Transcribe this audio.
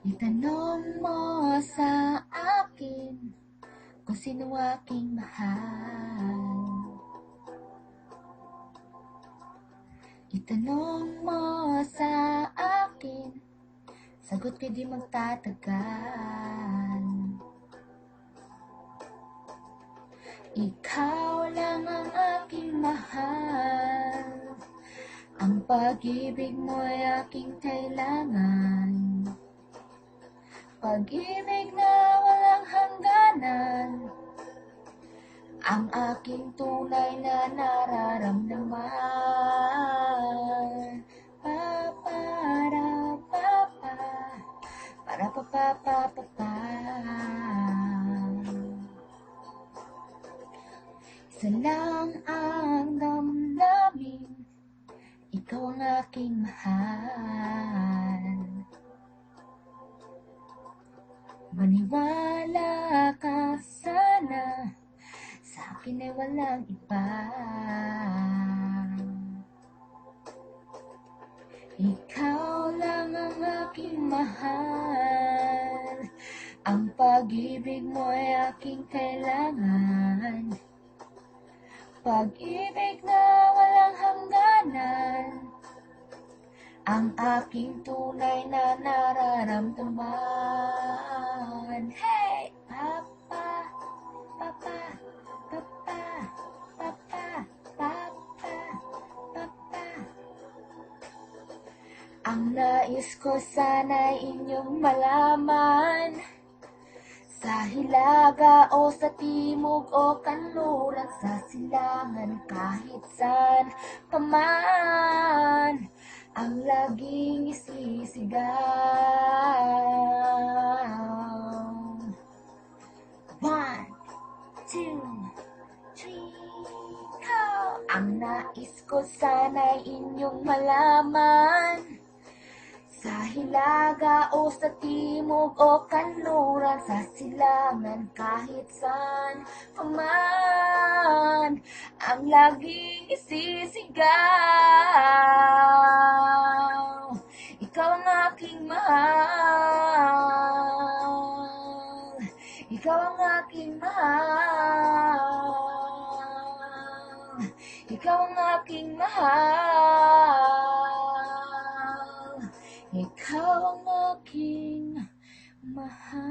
Itanong mo sa akin kung sino aking mahal. Itanong mo sa akin, sagot ko di magtatagal. Ikaw lang ang aking mahal, ang pag-ibig mo'y aking kailangan. Pag-ibig na walang hangganan. Ang aking tunay na nararamdaman. Pa-para, pa-pa. Para pa pa pa pa pa. Isa lang ang damdamin Ikaw ang aking mahal Maniwala ka sana. Sa akin ay walang iba. Ikaw lang ang aking mahal. Ang pag-ibig mo ay aking kailangan. Pag-ibig na walang hangganan ang aking tunay na nararamdaman. Hey! Papa, papa, papa, papa, papa, papa. Ang nais ko sana inyong malaman sa hilaga o sa timog o kanluran Sa silangan kahit saan paman Ang laging isisigaw One, two, three, go! Ang nais ko sana'y inyong malaman. Sa hilaga o sa timog o kanluran Sa silangan kahit saan paman Ang laging isisigaw aking mahal Ikaw ang aking mahal ikaw ang aking mahal.